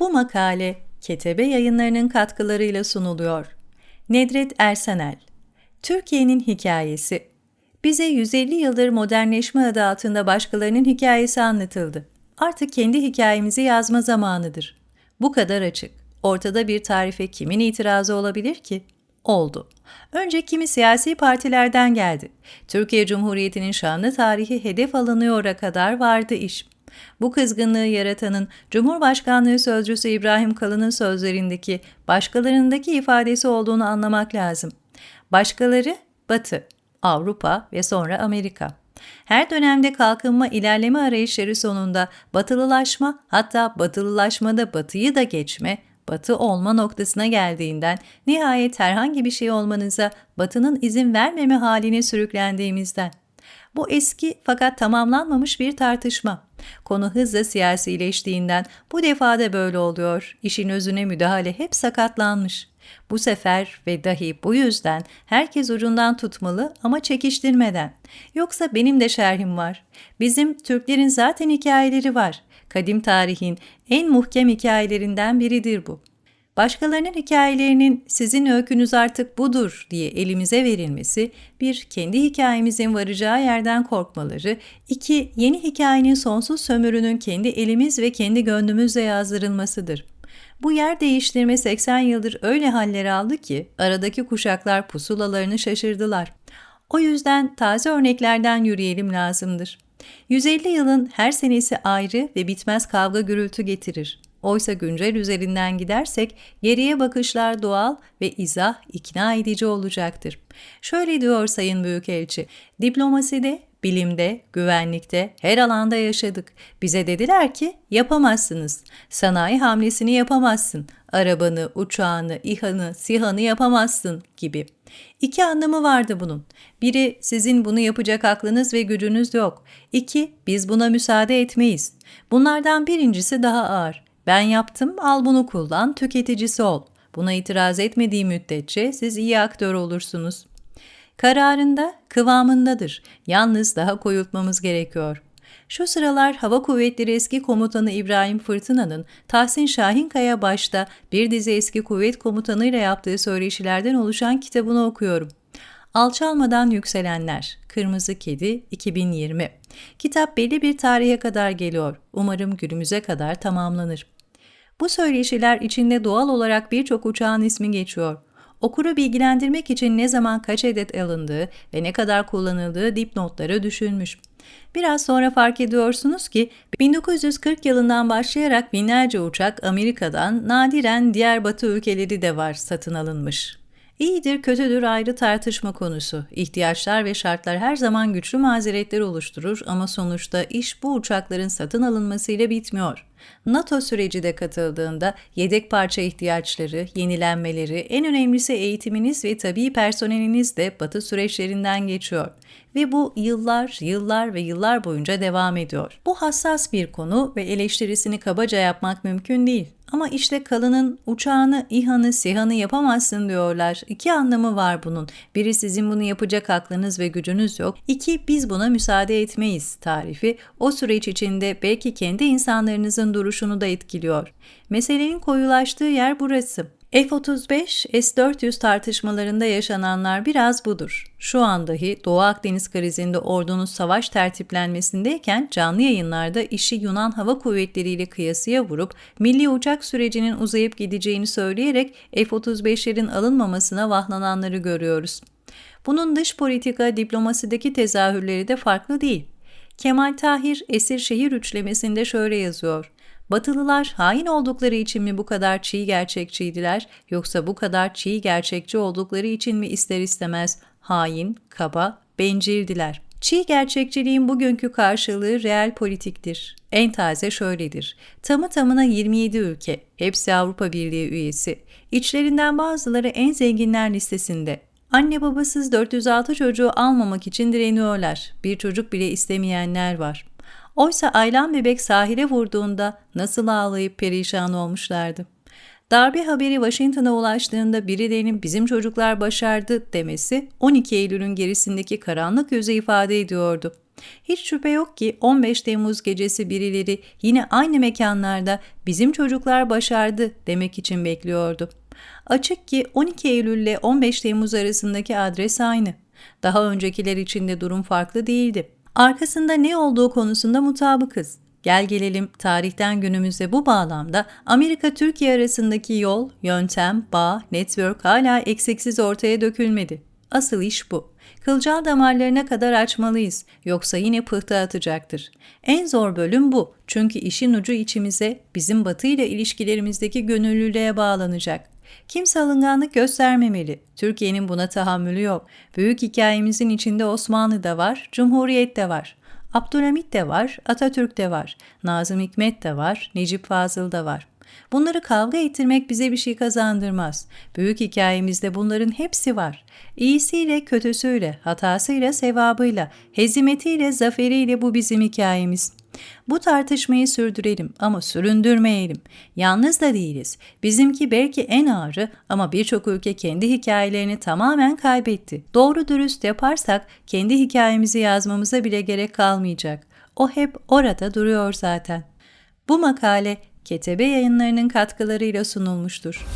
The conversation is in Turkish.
Bu makale Ketebe Yayınları'nın katkılarıyla sunuluyor. Nedret Ersenel Türkiye'nin Hikayesi Bize 150 yıldır modernleşme adı altında başkalarının hikayesi anlatıldı. Artık kendi hikayemizi yazma zamanıdır. Bu kadar açık. Ortada bir tarife kimin itirazı olabilir ki? Oldu. Önce kimi siyasi partilerden geldi. Türkiye Cumhuriyeti'nin şanlı tarihi hedef alınıyora kadar vardı iş. Bu kızgınlığı yaratanın Cumhurbaşkanlığı Sözcüsü İbrahim Kalın'ın sözlerindeki başkalarındaki ifadesi olduğunu anlamak lazım. Başkaları Batı, Avrupa ve sonra Amerika. Her dönemde kalkınma ilerleme arayışları sonunda batılılaşma hatta batılılaşmada batıyı da geçme, batı olma noktasına geldiğinden nihayet herhangi bir şey olmanıza batının izin vermeme haline sürüklendiğimizden. Bu eski fakat tamamlanmamış bir tartışma. Konu hızla siyasileştiğinden bu defa da böyle oluyor. İşin özüne müdahale hep sakatlanmış. Bu sefer ve dahi bu yüzden herkes ucundan tutmalı ama çekiştirmeden. Yoksa benim de şerhim var. Bizim Türklerin zaten hikayeleri var. Kadim tarihin en muhkem hikayelerinden biridir bu. Başkalarının hikayelerinin sizin öykünüz artık budur diye elimize verilmesi, bir kendi hikayemizin varacağı yerden korkmaları, iki yeni hikayenin sonsuz sömürünün kendi elimiz ve kendi gönlümüzle yazdırılmasıdır. Bu yer değiştirme 80 yıldır öyle haller aldı ki aradaki kuşaklar pusulalarını şaşırdılar. O yüzden taze örneklerden yürüyelim lazımdır. 150 yılın her senesi ayrı ve bitmez kavga gürültü getirir. Oysa güncel üzerinden gidersek geriye bakışlar doğal ve izah ikna edici olacaktır. Şöyle diyor Sayın Büyükelçi, diplomaside, bilimde, güvenlikte, her alanda yaşadık. Bize dediler ki yapamazsınız. Sanayi hamlesini yapamazsın. Arabanı, uçağını, İHA'nı, SİHA'nı yapamazsın gibi. İki anlamı vardı bunun. Biri sizin bunu yapacak aklınız ve gücünüz yok. İki biz buna müsaade etmeyiz. Bunlardan birincisi daha ağır. Ben yaptım, al bunu kullan, tüketicisi ol. Buna itiraz etmediği müddetçe siz iyi aktör olursunuz. Kararında, kıvamındadır. Yalnız daha koyultmamız gerekiyor. Şu sıralar Hava Kuvvetleri eski komutanı İbrahim Fırtına'nın Tahsin Şahinkaya başta bir dizi eski kuvvet komutanıyla yaptığı söyleşilerden oluşan kitabını okuyorum. Alçalmadan Yükselenler, Kırmızı Kedi 2020. Kitap belli bir tarihe kadar geliyor. Umarım günümüze kadar tamamlanır. Bu söyleşiler içinde doğal olarak birçok uçağın ismi geçiyor. Okuru bilgilendirmek için ne zaman kaç adet alındığı ve ne kadar kullanıldığı dipnotları düşünmüş. Biraz sonra fark ediyorsunuz ki 1940 yılından başlayarak binlerce uçak Amerika'dan nadiren diğer batı ülkeleri de var satın alınmış. İyidir kötüdür ayrı tartışma konusu. İhtiyaçlar ve şartlar her zaman güçlü mazeretler oluşturur ama sonuçta iş bu uçakların satın alınmasıyla bitmiyor. NATO süreci de katıldığında yedek parça ihtiyaçları, yenilenmeleri, en önemlisi eğitiminiz ve tabii personeliniz de batı süreçlerinden geçiyor. Ve bu yıllar, yıllar ve yıllar boyunca devam ediyor. Bu hassas bir konu ve eleştirisini kabaca yapmak mümkün değil. Ama işte kalının uçağını, İHA'nı, SİHA'nı yapamazsın diyorlar. İki anlamı var bunun. Biri sizin bunu yapacak aklınız ve gücünüz yok. İki biz buna müsaade etmeyiz tarifi. O süreç içinde belki kendi insanlarınızın duruşunu da etkiliyor. Meselenin koyulaştığı yer burası. F-35, S-400 tartışmalarında yaşananlar biraz budur. Şu an dahi Doğu Akdeniz krizinde ordunun savaş tertiplenmesindeyken canlı yayınlarda işi Yunan Hava Kuvvetleri ile kıyasıya vurup milli uçak sürecinin uzayıp gideceğini söyleyerek F-35'lerin alınmamasına vahlananları görüyoruz. Bunun dış politika diplomasideki tezahürleri de farklı değil. Kemal Tahir Esir Şehir üçlemesinde şöyle yazıyor. Batılılar hain oldukları için mi bu kadar çiğ gerçekçiydiler yoksa bu kadar çiğ gerçekçi oldukları için mi ister istemez hain, kaba, bencildiler? Çiğ gerçekçiliğin bugünkü karşılığı reel politiktir. En taze şöyledir. Tamı tamına 27 ülke, hepsi Avrupa Birliği üyesi. İçlerinden bazıları en zenginler listesinde. Anne babasız 406 çocuğu almamak için direniyorlar. Bir çocuk bile istemeyenler var. Oysa Aylan bebek sahile vurduğunda nasıl ağlayıp perişan olmuşlardı. Darbe haberi Washington'a ulaştığında birilerinin bizim çocuklar başardı demesi 12 Eylül'ün gerisindeki karanlık yüzü ifade ediyordu. Hiç şüphe yok ki 15 Temmuz gecesi birileri yine aynı mekanlarda bizim çocuklar başardı demek için bekliyordu. Açık ki 12 Eylül ile 15 Temmuz arasındaki adres aynı. Daha öncekiler için de durum farklı değildi. Arkasında ne olduğu konusunda mutabıkız. Gel gelelim tarihten günümüze bu bağlamda Amerika-Türkiye arasındaki yol, yöntem, bağ, network hala eksiksiz ortaya dökülmedi. Asıl iş bu. Kılcal damarlarına kadar açmalıyız. Yoksa yine pıhtı atacaktır. En zor bölüm bu. Çünkü işin ucu içimize, bizim batı ile ilişkilerimizdeki gönüllülüğe bağlanacak. Kimse alınganlık göstermemeli. Türkiye'nin buna tahammülü yok. Büyük hikayemizin içinde Osmanlı da var, Cumhuriyet de var. Abdülhamit de var, Atatürk de var, Nazım Hikmet de var, Necip Fazıl da var. Bunları kavga ettirmek bize bir şey kazandırmaz. Büyük hikayemizde bunların hepsi var. İyisiyle, kötüsüyle, hatasıyla, sevabıyla, hezimetiyle, zaferiyle bu bizim hikayemiz. Bu tartışmayı sürdürelim ama süründürmeyelim. Yalnız da değiliz. Bizimki belki en ağırı ama birçok ülke kendi hikayelerini tamamen kaybetti. Doğru dürüst yaparsak kendi hikayemizi yazmamıza bile gerek kalmayacak. O hep orada duruyor zaten. Bu makale Ketebe yayınlarının katkılarıyla sunulmuştur.